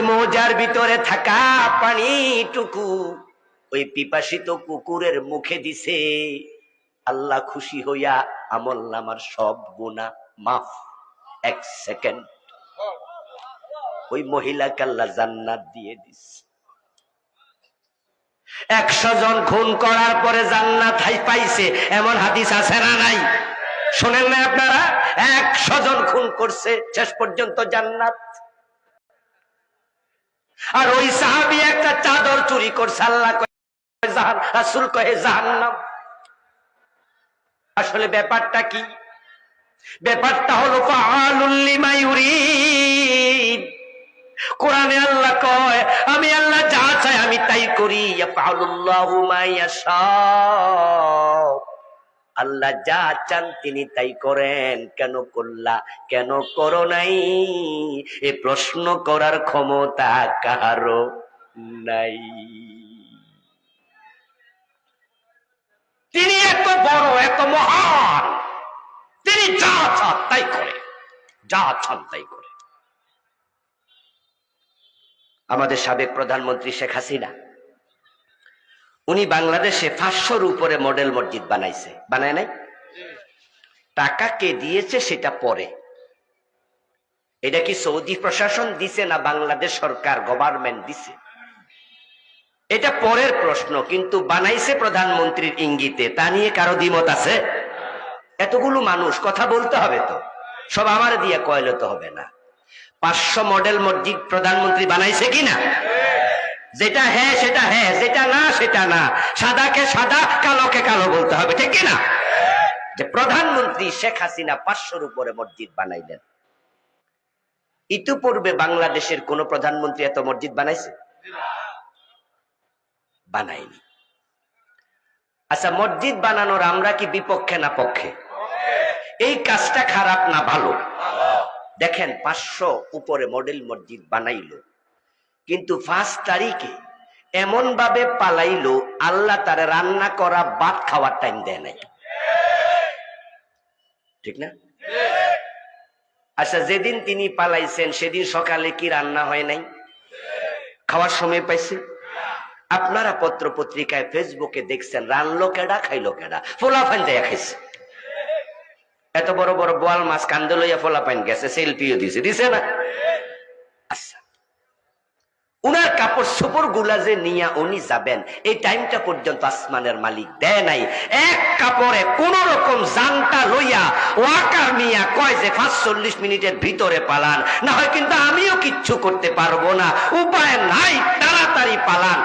ওই মৌজার ভিতরে থাকা পানিটুকু ওই পিপাসিত কুকুরের মুখে দিছে। আল্লাহ খুশি হইয়া আমল নামার সব গুণা মাফ। এক সেকেন্ড। ওই মহিলাকে আল্লাহ জান্নাত দিয়ে দিস একশো জন খুন করার পরে জান্নাত হাই পাইছে। এমন হাদিস আছে না নাই? শোনেন না আপনারা? একশো জন খুন করছে। শেষ পর্যন্ত জান্নাত। আর ওই সাহাবি একটা চাদর চুরি করছে আল্লাহ রাসুল কহে জাহান্নাম। আসলে ব্যাপারটা কি? ব্যাপারটা হলো কোরআনে আল্লাহ কয়, আমি আল্লাহ যা চাই আমি তাই করি, ইয়াফআলুল্লাহু মা ইয়াশা। আল্লাহ যা চান তিনি তাই করেন। কেন করলা, কেন করো নাই? এ প্রশ্ন করার ক্ষমতা কারও নাই। তিনি এত বড়, এত মহান। তিনি যা চান তাই করে, যা চান তাই করে। আমাদের সাবেক প্রধানমন্ত্রী শেখ হাসিনা উনি বাংলাদেশে পাঁচশোর উপরে মডেল মসজিদ বানাইছে। বানায় নাই? টাকা কে দিয়েছে সেটা পরে। এটা কি সৌদি প্রশাসন দিছে না বাংলাদেশ সরকার গভর্নমেন্ট দিছে? এটা পরের প্রশ্ন, কিন্তু বানাইছে প্রধানমন্ত্রীর ইঙ্গিতে। তা নিয়ে কারও দ্বিমত আছে? এতগুলো মানুষ, কথা বলতে হবে তো। সব আমার দিয়ে কয়লে তো হবে না। পাঁচশো মডেল মসজিদ প্রধানমন্ত্রী বানাইছে কিনা? যেটা হ্যাঁ সেটা হ্যাঁ যেটা না, সেটা না। সাদাকে সাদা, কালোকে কালো বলতে হবে, ঠিক কিনা? যে প্রধানমন্ত্রী শেখ হাসিনা পাঁচশোর উপরে মসজিদ বানাইলেন। ইতিপূর্বে বাংলাদেশের কোন প্রধানমন্ত্রী এত মসজিদ বানাইছে? বানাইনি আচ্ছা মসজিদ বানানোর আমরা কি বিপক্ষে না পক্ষে? এই কাজটা খারাপ না ভালো? দেখেন, পাঁচশো উপরে মডেল মসজিদ বানাইলো। কিন্তু পাঁচ তারিখে এমন ভাবে পালাইলো, আল্লাহ তার রান্না করা ভাত খাওয়ার টাইম দেয় নাই। ঠিক না? আচ্ছা যেদিন তিনি পালাইছেন, সেদিন সকালে কি রান্না হয় নাই? খাওয়ার সময় পাইছে? আপনারা পত্র পত্রিকায় ফেসবুকে দেখছেন, রানলো কেডা, খাইলো কেডা? ফোলা ফান দেয়া খাইছে। এত বড় বড় বোয়াল মাছ কান্দে লইয়া ফোলা পাইন গেছে, সেলফিও দিছে। দিছে না আচ্ছা উনার কাপড় সুপরগুলা যে নিয়া উনি যাবেন, এই টাইমটা পর্যন্ত আসমানের মালিক দেয় নাই। এক কাপড়ে কোন রকম জানটা লইয়া ওয়াকার নিয়া কয় যে পাঁচচল্লিশ মিনিটের ভিতরে পালান, না হয় কিন্তু আমিও কিচ্ছু করতে পারব না, উপায় নাই, তাড়াতাড়ি পালান।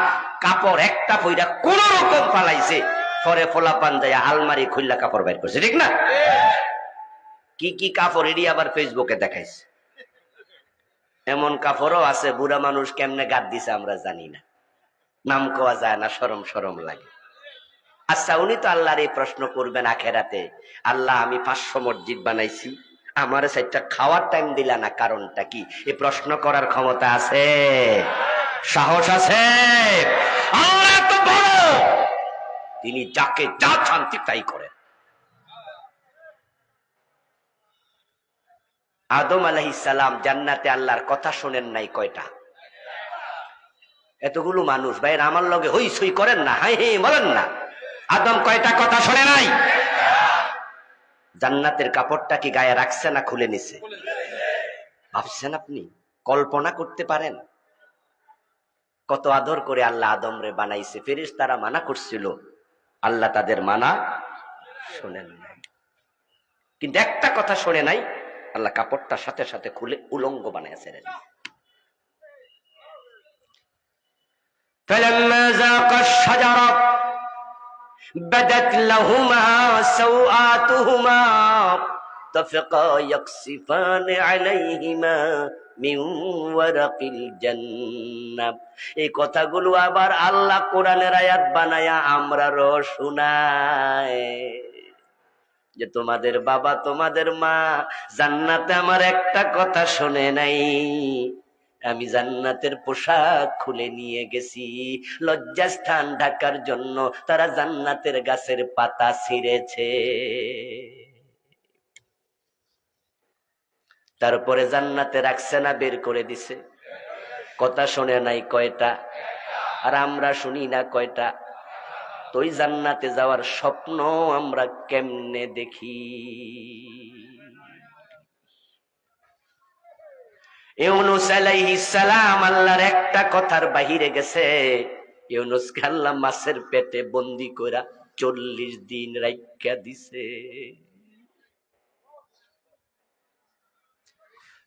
কাপড় একটা পইরা কোন রকম পালাইছে, পরে ফোলা পান যায় আলমারি খুললা কাপড় বের করছে, ঠিক না? কি কি কাপড় এটি আবার ফেসবুকে দেখাইছে? এমন কাপড়ও আছে, বুড়া মানুষ কেমনে গাদ দিছে আমরা জানি না। নাম কোয়া যায় না, সরম সরম লাগে। আচ্ছা উনি তো আল্লাহর এই প্রশ্ন করবেন আখেরাতে, আল্লাহ, আমি পাঁচশো মসজিদ বানাইছি, আমার সেটা খাওয়ার টাইম দিলা না, কারণটা কি? এই প্রশ্ন করার ক্ষমতা আছে? সাহস আছে? তিনি যাকে যা শান্তি তাই করেন। আদম আলাইসালাম জান্নাতে আল্লাহর কথা শোনেন নাই কয়টা? এতগুলো মানুষ ভাই আমার লগে হই সই করেন না, হাই হে বলেন না। আদম কয়টা কথা শোনে নাই? জান্নাতের কাপড়টা কি গায়ে রাখছে না খুলে নিছে? ভাবছেন আপনি, কল্পনা করতে পারেন? কত আদর করে আল্লাহ আদম রে বানাইছে ফেরিস তারা মানা করছিল, আল্লাহ তাদের মানা শোনেন নাই। কিন্তু একটা কথা শোনে নাই আল্লাহ কাপড়টার সাথে সাথে খুলে উলঙ্গ বানায় ছেড়ে فلما ذاق الشجرة بدت لهما سوآتهما طفقا يقصفان عليهما من ورق الجنة এই কথাগুলো আবার আল্লাহ কোরআনের আয়াত বানায়া আমরা র শোনায় যে তোমাদের বাবা, তোমাদের মা জান্নাতে আমার একটা কথা শোনে নাই। আমি জান্নাতের পোশাক খুলে নিয়ে গেছি। লজ্জাস্থান ঢাকার জন্য তারা জান্নাতের গাছের পাতা ছিঁড়েছে। তারপরে জান্নাতে রাখছে না, বের করে দিছে। কথা শোনে নাই কয়টা? আর আমরা শুনি না কয়টা? তুই জান্নাতে যাওয়ার স্বপ্ন আমরা কেমনে দেখি? ইউনুস আলাইহিস সালাম আল্লাহর একটা কথার বাহিরে গেছে। ইউনুসকে আল্লাহ মাছের পেটে বন্দি করা চল্লিশ দিন রাইখা দিছে।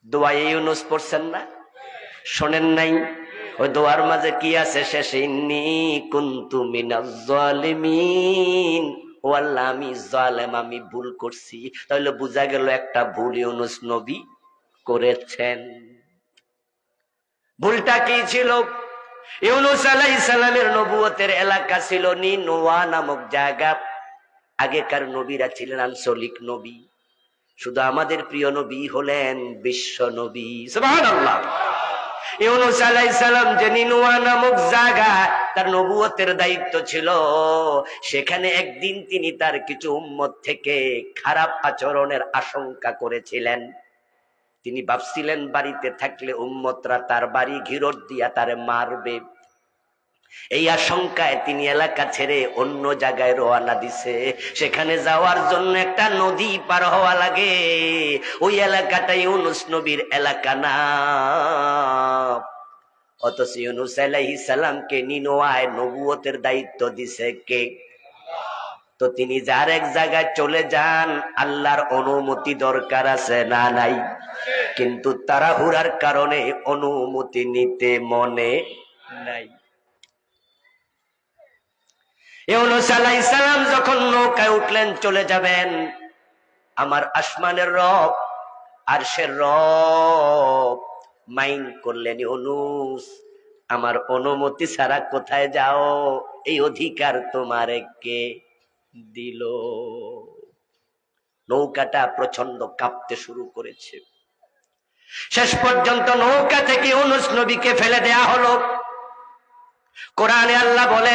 দোয়াই ইউনুস পড়ছেন না? শোনেন নাই? ওই দোয়ার মাঝে কি আছে শেষে? ইন্নি কুন্তু মিনাজ জালিমিন। ও আল্লাহ, আমি জালেম, আমি ভুল করছি। তাহলে বোঝা গেল একটা ভুল ইউনুস নবী করেছেন। ভুলটা কি ছিল? ইউনুস আলাই সালামের নবুয়তের এলাকা ছিল নিনোয়া নামক জায়গা। আগেকার নবীরা ছিলেন আঞ্চলিক নবী। শুধু আমাদের প্রিয় নবী হলেন বিশ্ব নবী। সুবহানাল্লাহ। ইউনুস আলাইসালাম যে নিনোয়া নামক জায়গা তার নবুয়তের দায়িত্ব ছিল, সেখানে একদিন তিনি তার কিছু উম্মত থেকে খারাপ আচরণের আশঙ্কা করেছিলেন। তিনি ভাবছিলেন, বাড়িতে থাকলে উম্মতরা তার বাড়ি ঘিরট দিয়া তারে মারবে। এই আশঙ্কায় তিনি এলাকা ছেড়ে অন্য জায়গায় রওনা দিছে। সেখানে যাওয়ার জন্য একটা নদী পার হওয়া লাগে। ওই এলাকাটা ইউনুস নবীর এলাকা না। অথচ ইউনুস আলাইহিস সালামকে নিনোয়ায় নবুয়তের দায়িত্ব দিছে কে? তো তিনি যার এক জায়গায় চলে যান, আল্লাহর অনুমতি দরকার আছে না নাই? কিন্তু তারা হুরার কারণে অনুমতি নিতে মনে নাই। ইউনুস সালাম যখন নৌকায় উঠলেন, চলে যাবেন। আমার আসমানের রব আর সে রব মাইন করলেন, ইউনুস, আমার অনুমতি ছাড়া কোথায় যাও? এই অধিকার তোমার কে দিল? নৌকাটা প্রচণ্ড কাঁপতে শুরু করেছে। শেষ পর্যন্ত নৌকা থেকে অনুস নবীকে ফেলে দেয়া হলো। কোরআনে আল্লাহ বলে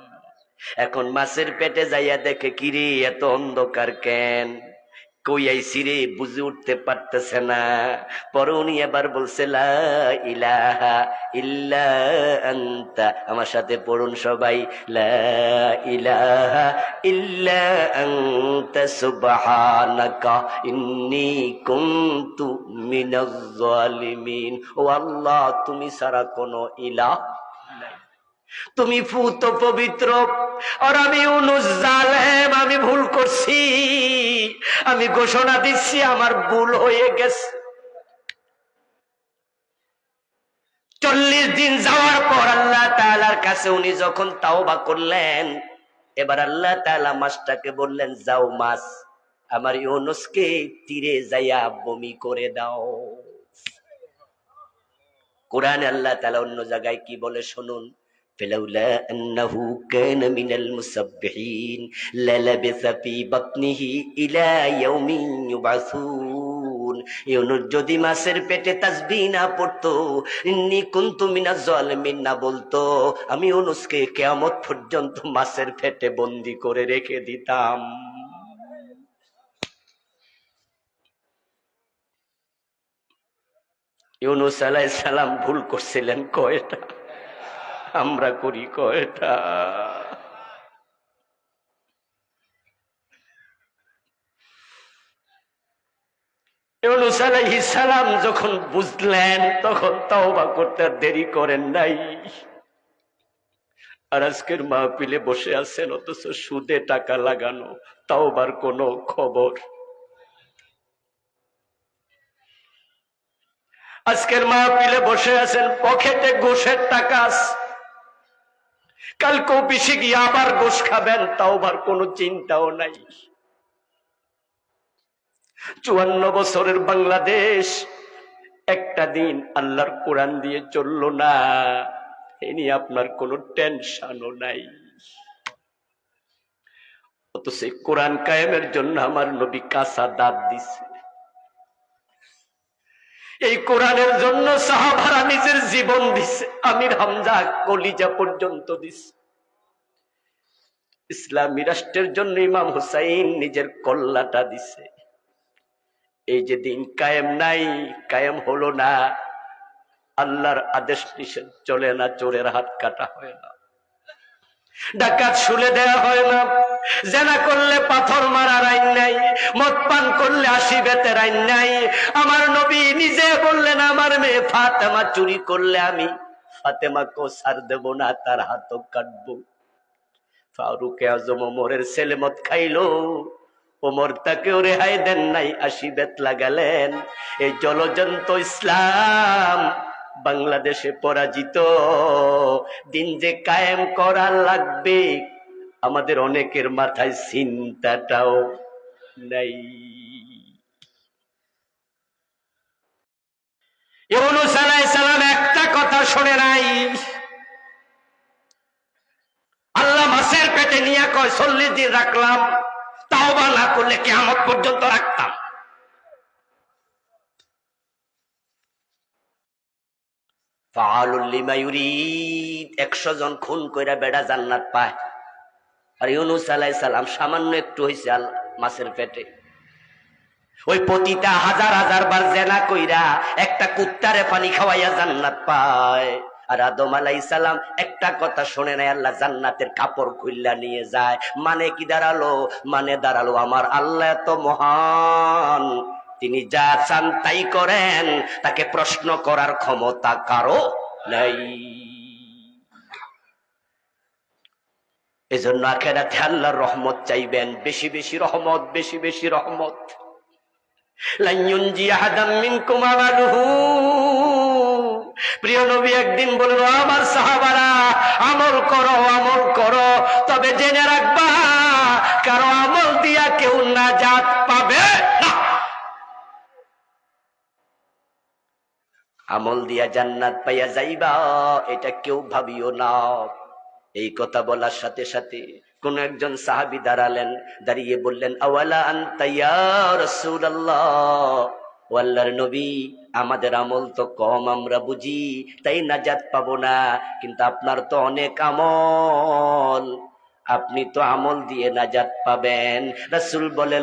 এখন মাছের পেটে যাইয়া দেখে, কিরে, এত অন্ধকার কেন? কই বুঝে উঠতে পারতেছে না। পরে উনি এবার বলছে ইলাহা ইল্লা আনতা আমার সাথে পড়ুন সবাই, লা ইলাহা ইল্লা আনতা সুবহানাকা, ইন্নী কুনতু মিনাজ জালিমিন ও আল্লাহ, তুমি ছাড়া কোনো ইলাহ তুমি ফুত পবিত্র। আর আমি অনুজ জালেম, আমি ভুল করছি। আমি ঘোষণা দিচ্ছি, আমার ভুল হয়ে গেছে। চল্লিশ দিন যাওয়ার পর আল্লাহ তালার কাছে উনি যখন তাওবা করলেন, এবার আল্লাহ তালা মাছটাকে বললেন, যাও মাছ, আমার ইউনুসকে তীরে যাইয়া বমি করে দাও। কোরআন আল্লাহ তালা অন্য জায়গায় কি বলে, শুনুন। فلولا أنه كان من المسبحين للبث في بطنه إلى يوم يبعثون ইউনুস যদি মাছের পেটে তাসবি না পড়তো ইন্নি কুনতু মিনাজ জালিমিন না বলতো আমি ইউনুসকে কিয়ামত পর্যন্ত মাছের পেটে বন্দি করে রেখে দিতাম ইউনুস আলাইহিস সালাম ভুল করছিলেন কয়টা আমরা করি কয়টা? সালাম যখন বুঝলেন, তখন তওবা করতে দেরি করেন নাই। আর আজকের মাহফিলে বসে আছেন, অথচ সুদে টাকা লাগানো, তাওবার কোনো খবর। আজকের মাহফিলে বসে আছেন, পকেটে গোশের টাকা আছে। কালকে অফিসে গিয়ে আবার গোস খাবেন, তাও আবার কোনো চিন্তাও নাই। চুয়ান্ন বছরের বাংলাদেশ, একটা দিন আল্লাহর কোরআন দিয়ে চলল না, এ নিয়ে আপনার কোনো টেনশনও নাই। অথচ এই কোরআন কায়েমের জন্য আমার নবী কাঁচা দাঁত দিছে। এই কোরআনের জন্য সাহাবারা নিজের জীবন দিছে। আমির হামজা কলিজা পর্যন্ত দিছে। ইসলামী রাষ্ট্রের জন্য ইমাম হুসাইন নিজের কল্লাটা দিছে। এই যে দিন কায়েম নাই, কায়েম হলো না। আল্লাহর আদেশ নিষেধ চলে না, চোরের হাত কাটা হয় না। ডাকাত শুলে দেয়া হয় না। জেনা করলে পাথর মারার আইন নাই, মদ পান করলে আশি বেতের আইন নাই। আমার নবী নিজে বললেন, আমার মেয়ে ফাতেমা চুরি করলে আমি ফাতেমা কো সার দেব না, তার হাতও কাটবো। ফারুক আজম ওমরের ছেলে মদ খাইলো। ওমর তাকেও রেহাই দেন নাই, আশি বেত লাগালেন। এই জলজন্ত ইসলাম বাংলাদেশে পরাজিত। দিন যে কায়েম করা লাগবে, আমাদের অনেকের মাথায় চিন্তাটাও নাই। একটা কথা শুনে নাই। আল্লাহ মাসের পেটে নিয়ে কয়, চল্লিশ দিন রাখলাম তাও বা না করলে কেমন পর্যন্ত রাখতাম একশো জন খুন কইরা বেড়া জান্নাত পায়। আর ইউনুস আলাই সালাম সামান্য একটু হয়েছে মাছের পেটে। ওই পতিতা হাজার হাজার বার জেনা কইরা একটা কুত্তারে পানি খাওয়াইয়া জান্নাত পায়। আর আদম আলাই সালাম একটা কথা শুনে নেয় আল্লাহ জান্নাতের কাপড় খুললা নিয়ে যায়। মানে কি দাঁড়াল? মানে দাঁড়াল আমার আল্লাহ এত মহান। তিনি যা চান তাই করেন, তাকে প্রশ্ন করার ক্ষমতা কারও নাই। এজন্য আখেরাতে আল্লাহর রহমত চাইবেন, বেশি বেশি রহমত, বেশি বেশি রহমত। প্রিয় নবী একদিন বলল, আমার সাহাবারা, আমল করো আমল করো, তবে জেনে রাখবা, কারও আমল দিয়া কেউ না জাত পাবে না। আমল দিয়া জান্নাত পাইয়া যাইবা, এটা কেউ ভাবিও না। এই কথা বলার সাথে সাথে কোন একজন সাহাবি দাঁড়ালেন, দাঁড়িয়ে বললেন, আওয়ালা আন্তাইয়া আল্লাহর নবী, আমাদের আমল তো কম, আমরা বুঝি, তাই নাজাত পাবো না, কিন্তু আপনার তো অনেক আমল। আপনি তো আমল দিয়ে নাজাত পাবেন। রাসূল বলে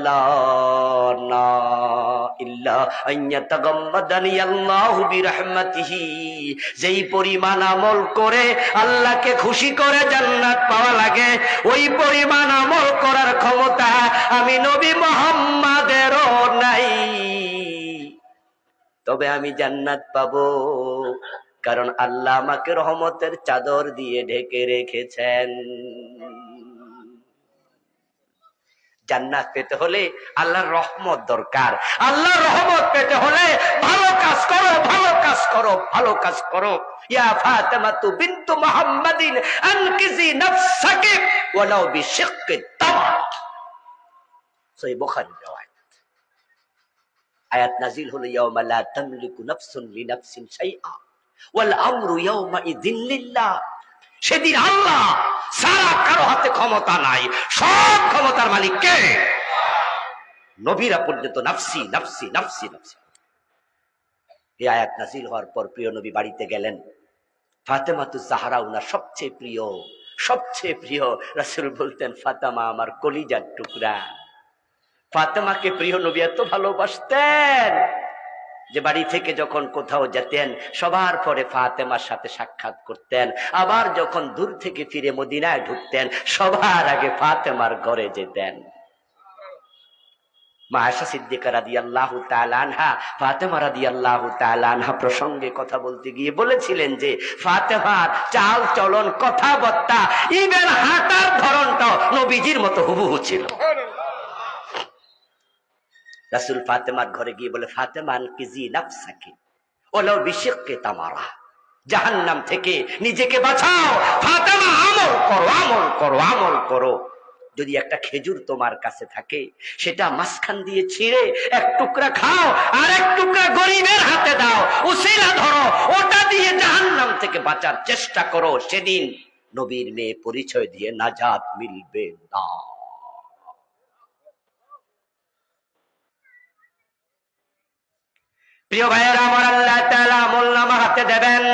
যেই পরিমাণ আমল করে আল্লাহকে খুশি করে জান্নাত পাওয়া লাগে, ওই পরিমাণ আমল করার ক্ষমতা আমি নবী মোহাম্মদেরও নাই। তবে আমি জান্নাত পাবো, কারণ আল্লাহ আমাকে রহমতের চাদর দিয়ে ঢেকে রেখেছেন। জান্নাত পেতে হলে আল্লাহর রহমত দরকার। আল্লাহর রহমত পেতে হলে ভালো কাজ করো, ভালো কাজ করো, ভালো কাজ করো। ইয়া ফাতেমাতু বিনতু মুহাম্মাদিন আনকিজি নাফসাকি ওয়ালাউ বিশিক্কি তামর সহিহ বুখারী riwayat আয়াত নাজিল হলো, ইয়াউমা লা তামলিকু নাফসুন লিনাফসিন শাইআ। ওয়াল আমরু ইয়াউমা ইযিন লিল্লাহ। সেদিন আল্লাহ সারা কারও হাতে ক্ষমতা নাই। সব ক্ষমতার মালিক কে? নবীরা পর্যন্ত নাফসি নাফসি নাফসি নাফসি। এই আয়াত নাজিল হওয়ার পর প্রিয় নবী বাড়িতে গেলেন। ফাতেমাতু জাহারা উনার সবচেয়ে প্রিয় সবচেয়ে প্রিয়। রাসূল বলতেন, ফাতেমা আমার কলিজার টুকরা। ফাতেমাকে প্রিয় নবী এত ভালোবাসতেন। যে বাড়ি থেকে যখন কোথাও যেতেন, সবার পরে ফাতেমার সাথে সাক্ষাৎ করতেন। আবার যখন দূর থেকে ফিরে মদিনায় ঢুকতেন, সবার আগে ফাতেমার ঘরে যেতেন। মা সিদ্দিকা রাদি আল্লাহ আনহা, ফাতেমা রাদি আল্লাহ আনহা প্রসঙ্গে কথা বলতে গিয়ে বলেছিলেন যে, ফাতেমার চাল চলন কথাবার্তা, ইভেন হাঁটার ধরনটাও নবীজির মতো হুবহু ছিল। রাসুল ফাতেমার ঘরে গিয়ে বলে ফাতেমান কিজি নাফসাকি ওলাও বিশেককে তামারা। জাহান্নাম থেকে নিজেকে বাঁচাও। ফাতেমা, আমল করো আমল করো আমল করো। যদি একটা খেজুর তোমার কাছে থাকে, সেটা মাঝখান দিয়ে ছিঁড়ে এক টুকরা খাও আর এক টুকরা গরিবের হাতে দাও। উসিলা ধরো, ওটা দিয়ে জাহান্নাম থেকে বাঁচার চেষ্টা করো। সেদিন নবীর মেয়ে পরিচয় দিয়ে নাজাত মিলবে না। প্রিয় ভাইয়েরা, আমার আল্লাহ তালা আমল নামা হাতে দেবেন।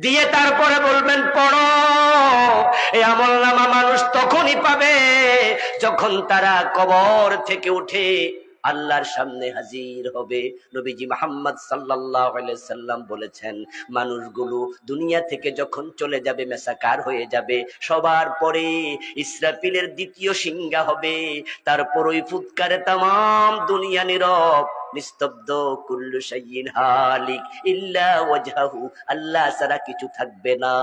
দিয়ে তারপরে বলবেন, পড়ো। এই আমল নামা মানুষ তখনই পাবে যখন তারা কবর থেকে উঠে আল্লাহর সামনে হাজির হবে। নবীজি মোহাম্মদ আলাইহি সাল্লাম বলেছেন, মানুষগুলো দুনিয়া থেকে যখন চলে যাবে, মেসাকার হয়ে যাবে, সবার পরে ইসরাফিলের দ্বিতীয় সিংহা হবে। তারপর ওই ফুৎকারে তাম দুনিয়া নীরব, নিস্তব্ধ, কুল্লু হালিক, ইল্লা আল্লাহ ছাড়া কিছু থাকবে না।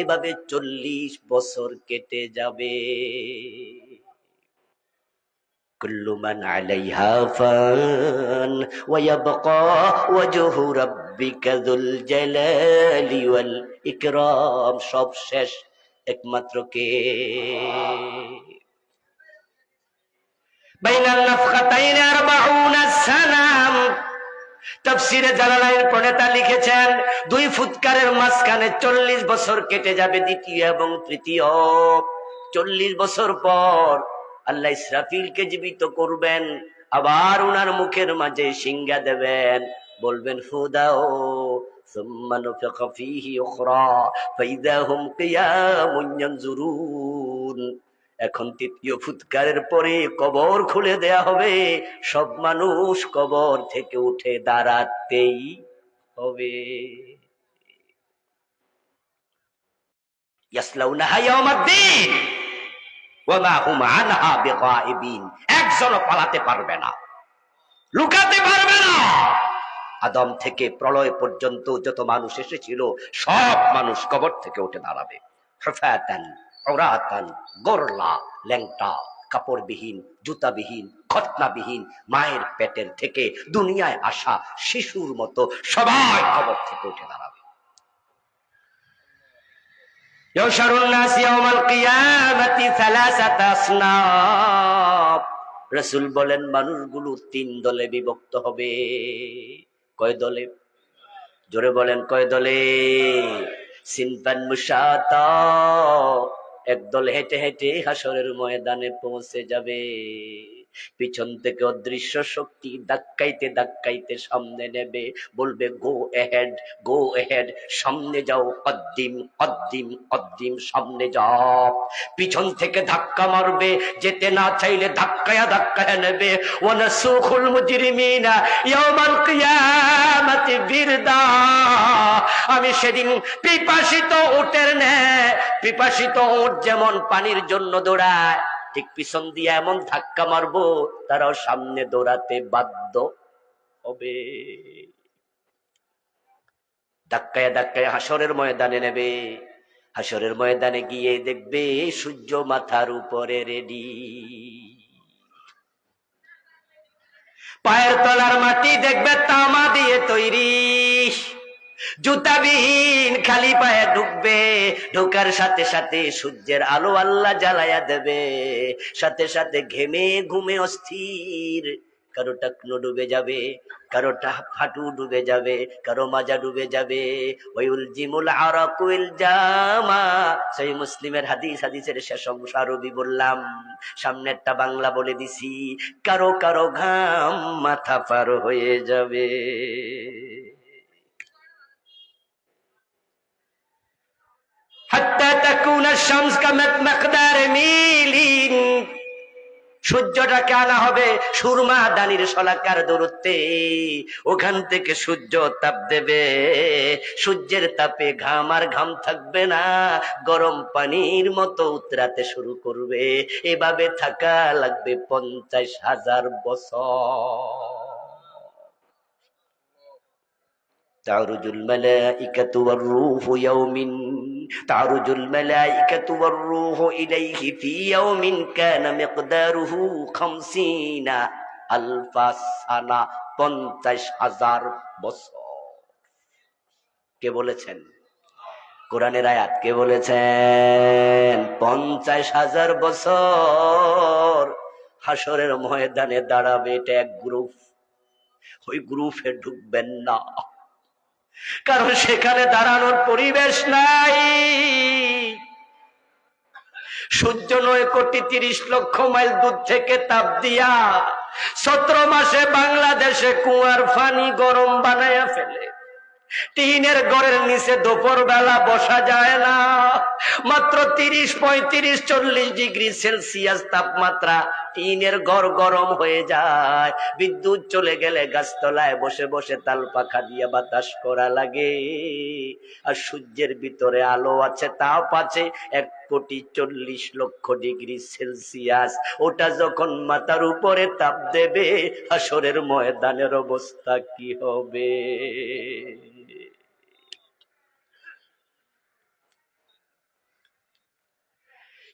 এভাবে চল্লিশ বছর কেটে যাবে। كل من عليها فان ويبقى وجه ربك ذو الجلال والإكرام সব শেষ একমাত্র কে بين النفختين أربعون سنة তফসিরে জালালাইন প্রণেতা লিখেছেন দুই ফুৎকারের মাঝখানে চল্লিশ বছর কেটে যাবে দ্বিতীয় এবং তৃতীয় চল্লিশ বছর পর আল্লাহ ইসরাফিলকে জীবিত করবেন আবার উনার মুখের মাঝে সিঙ্গা দেবেন বলবেন ফুদাও ثم نفخ فيه أخرى فإذا هم قيام ينظرون এখন তৃতীয় ফুৎকারের পরে কবর খুলে দেয়া হবে সব মানুষ কবর থেকে উঠে দাঁড়াতেই হবে ইয়াসলাউনাহা ইয়াউমাদ্দিন একজনও পালাতে পারবে না। লুকাতে পারবে না। আদম থেকে প্রলয় পর্যন্ত যত মানুষ এসেছিল, সব মানুষ কবর থেকে উঠে দাঁড়াবে। গোরলা কাপড়বিহীন, জুতাবিহীন খতনাবিহীন মায়ের পেটের থেকে দুনিয়ায় আসা শিশুর মতো সবাই কবর থেকে উঠে দাঁড়াবে। রসুল বলেন, মানুষগুলো তিন দলে বিভক্ত হবে। কয় দলে? জোরে বলেন, কয় দলে? সিনপান মুসাতা একদল হেঁটে হেঁটে হাসরের ময়দানে পৌঁছে যাবে। পিছন থেকে অদৃশ্য শক্তি ধাক্কাইতে ধাক্কাইতে সামনে নেবে। বলবে গো এহেড গো এহেড সামনে যাও, অদ্দিম অদ্দিম অদ্দিম, সামনে যাও। পিছন থেকে ধাক্কা মারবে, যেতে না চাইলে ধাক্কায়া ধাক্কায়া নেবে। ওয়ানাসুখুল মুজরিমিনা বিরদা। আমি সেদিন পিপাসিত উটের নে পিপাসিত উট যেমন পানির জন্য দৌড়ায় ঠিক পিছন দিয়ে এমন ধাক্কা মারবো, তারাও সামনে দৌড়াতে বাধ্য হবে। ধাক্কায় ধাক্কায় হাসরের ময়দানে নেবে। হাসরের ময়দানে গিয়ে দেখবে সূর্য মাথার উপরে রেডি পায়ের তলার মাটি দেখবে তামা দিয়ে তৈরি। জুতাবিহীন খালি পায়ে ঢুকবে ঢোকার সাথে সাথে সূর্যের আলো আল্লাহ জ্বালায়া দেবে। সাথে সাথে ঘেমে ঘুমে অস্থির, কারও টাকনো ডুবে যাবে, কারও টা- হাঁটু ডুবে যাবে, কারও মাজা ডুবে যাবে। মুসলিমের হাদিস, হাদিসের শেষ অংশ আরবি বললাম। সামনেরটা বাংলা বলে দিছি, কারও কারও ঘাম মাথা পার হয়ে যাবে। সূর্যটাকে আনা হবে সুরমা দানির শলাকার দূরত্বে ওখান থেকে সূর্য তাপ দেবে সূর্যের তাপে ঘাম আর ঘাম থাকবে না গরম পানির মতো উতরাতে শুরু করবে এভাবে থাকা লাগবে পঞ্চাশ হাজার বছর تعرج الملائكة والروح يوم تعرج الملائكة والروح إليه في يوم كان مقداره خمسين ألف سنة পঞ্চাশ হাজার বছর কে বলেছেন কোরআনের আয়াতকে বলেছেন পঞ্চাশ হাজার বছর হাসরের ময়দানে দাঁড়াবে এটা এক গ্রুপ ওই গ্রুপে ঢুকবেন না কারণ সেখানে দাঁড়ানোর পরিবেশ নাই। সূর্য নয়, কোটি তিরিশ লক্ষ মাইল দূর থেকে তাপ দিয়া সতেরো মাসে বাংলাদেশে কুয়ার ফানি গরম বানায়া ফেলে। টিনের গড়ের নিচে দুপুর বেলা বসা যায় না। মাত্র তিরিশ পঁয়ত্রিশ, চল্লিশ ডিগ্রি সেলসিয়াস তাপমাত্রা টিনের গড় গরম হয়ে যায়। বিদ্যুৎ চলে গেলে গাছতলায় বসে বসে তাল পাখা দিয়ে বাতাস করা লাগে। আর সূর্যের ভিতরে আলো আছে, তাপ আছে। এক কোটি চল্লিশ লক্ষ ডিগ্রি সেলসিয়াস। ওটা যখন মাথার উপরে তাপ দেবে, হাসরের ময়দানের অবস্থা কি হবে?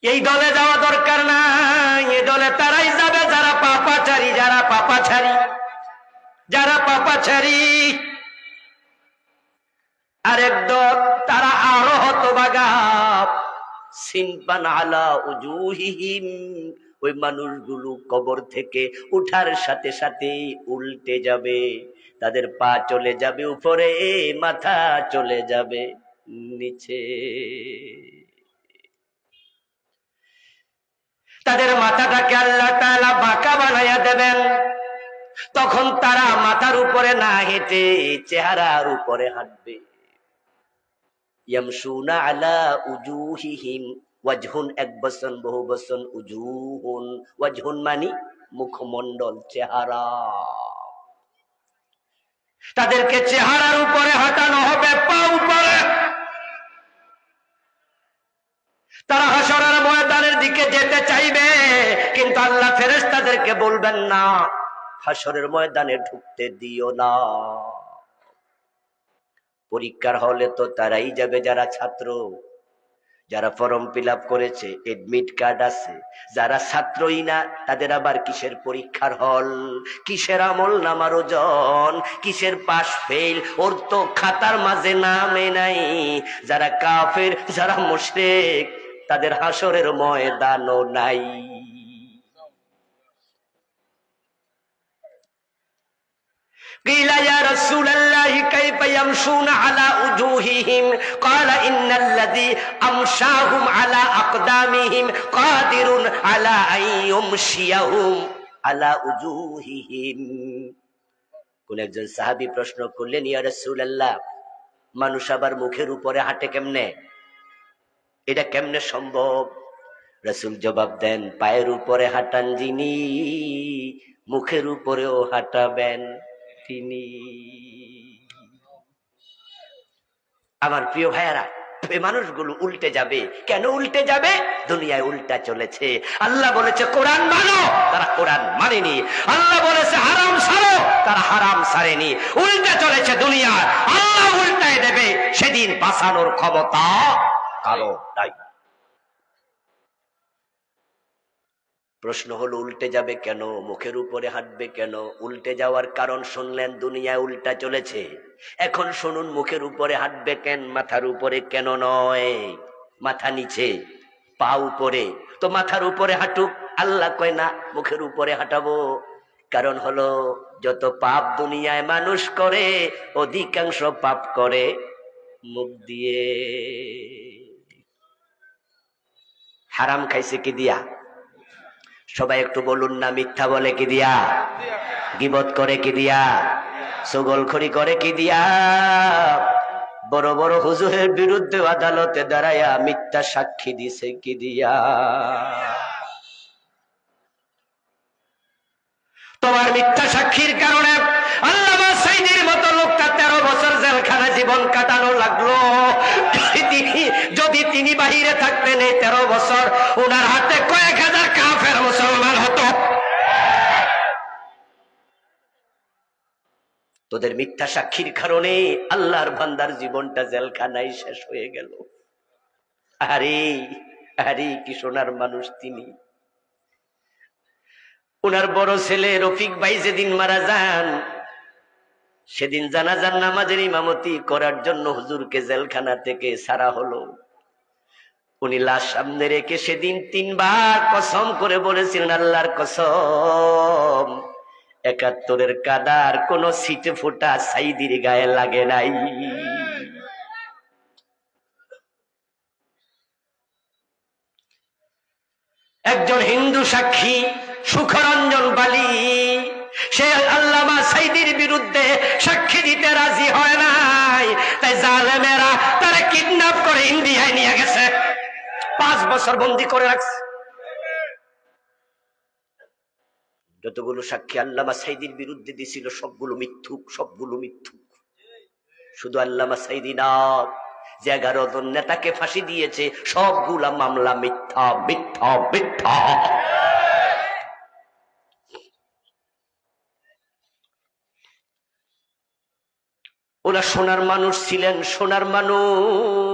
এই দলে যাওয়া দরকার নাই এই দলে তারাই যাবে, যারা পাপাচারি যারা পাপাচারি যারা পাপাচারি আরেক দল, তারা আরও হতবাগা ওই মানুষগুলো কবর থেকে উঠার সাথে সাথে উল্টে যাবে। তাদের পা চলে যাবে, উপরে মাথা চলে যাবে, নিচে। তাদের মাথাটাকে আল্লাহ তাআলা বাঁকা বানাইয়া দেবেন। তখন তারা মাথার উপরে না হেঁটে চেহারার উপরে হাঁটবে। মানি চেহারা। তাদেরকে চেহারার উপরে হাঁটানো হবে, পা উপরে। তারা যেতে চাইবে, কিন্তু আল্লাহ ফেরেশতাদেরকে বলবেন না হাসরের ময়দানে ঢুকতে দিও না। পরীক্ষার হলে তো তারাই যাবে যারা ছাত্র। যারা ফর্ম ফিল করেছে, এডমিট কার্ড আছে, যারা ছাত্রই না, তাদের আবার কিসের পরীক্ষার হল? কিসের আমল নামার ওজন? কিসের পাশ ফেল? ওর তো খাতার মাঝে নামে নাই। যারা কাফের, যারা মুশরিক তাদের হাসরের ময়দানও নাই قيل يا رسول الله كيف يمشون على وجوههم قال إن الذي أمشاهم على أقدامهم قادر على أن يمشيهم على وجوههم কোন একজন সাহাবী প্রশ্ন করলেন ইয়া রাসূলুল্লাহ মানুষ আবার মুখের উপরে হাঁটে কেমনে এটা কেমনে সম্ভব? রসুল জবাব দেন, পায়ের উপরে হাঁটান যিনি, মুখের উপরেও হাঁটাবেন তিনি। আমার প্রিয় ভাইয়ারা মানুষগুলো উল্টে যাবে। কেন উল্টে যাবে? দুনিয়ায় উল্টা চলেছে। আল্লাহ বলেছে, কোরআন মানো, তারা কোরআন মানেনি। আল্লাহ বলেছে, হারাম সারো, তারা হারাম সারেনি। উল্টা চলেছে দুনিয়া। আল্লাহ উল্টায় দেবে, সেদিন বাঁচানোর ক্ষমতা কারও নাই। প্রশ্ন হলো উল্টে যাবে কেন? মুখের উপরে হাঁটবে কেন? উল্টে যাওয়ার কারণ শুনলেন দুনিয়ায় উল্টা চলেছে। এখন শুনুন মুখের উপরে হাঁটবে কেন মাথার উপরে কেন নয়? মাথা নিচে পা উপরে। তো মাথার উপরে হাঁটুক আল্লাহ কয় না মুখের উপরে হাঁটাবো। কারণ হলো যত পাপ দুনিয়ায় মানুষ করে অধিকাংশ পাপ করে মুখ দিয়ে। হারাম খাইছে কি দিয়া? সবাই একটু বলুন না, মিথ্যা বলে কি দিয়া? গিবত করে কি দিয়া? সুগলখড়ি করে কি দিয়া? বড় বড় হুজুরের বিরুদ্ধে আদালতে দাঁড়াইয়া মিথ্যা সাক্ষী দিছে কি দিয়া? তোমার মিথ্যা সাক্ষীর কারণে সাইদের মতো লোকটা তেরো বছর জেলখানা জীবন কাটানো। বাহিরে থাকতেন এই তেরো বছর ওনার হাতে কয়েক হাজার কাফের মুসলমান হতো। তোদের মিথ্যা সাক্ষীর কারণে আল্লাহর বান্দার জীবনটা জেলখানায় শেষ হয়ে গেল। আরে আরে, কি সোনার মানুষ তিনি। ওনার বড় ছেলে রফিক ভাই যেদিন মারা যান, সেদিন জানাজার নামাজের ইমামতি করার জন্য হুজুরকে জেলখানা থেকে ছাড়া হলো। উনি লাশ সামনে রেখে সেদিন তিনবার কসম করে বলেছিলেন, আল্লাহর কসম, একাত্তরের কাদার কোন সিটে ফোটা সাইদির গায়ে লাগে নাই। একজন হিন্দু সাক্ষী, সুখরঞ্জন বালি, সে আল্লামা সাইদির বিরুদ্ধে সাক্ষী দিতে রাজি হয় নাই। তাই জালেমেরা তারা কিডন্যাপ করে ইন্ডিয়ায় নিয়ে গেছে। পাঁচ বছর বন্দি করে রাখছে। যতগুলো সাক্ষী আল্লামা সাইদির বিরুদ্ধে দিছিল, সবগুলো মিথ্যুক সবগুলো মিথ্যুক। শুধু আল্লামা সাইদি না, যে এগারো জন নেতাকে ফাঁসি দিয়েছে, সবগুলা মামলা মিথ্যা মিথ্যা মিথ্যা। ওরা সোনার মানুষ ছিলেন, সোনার মানুষ।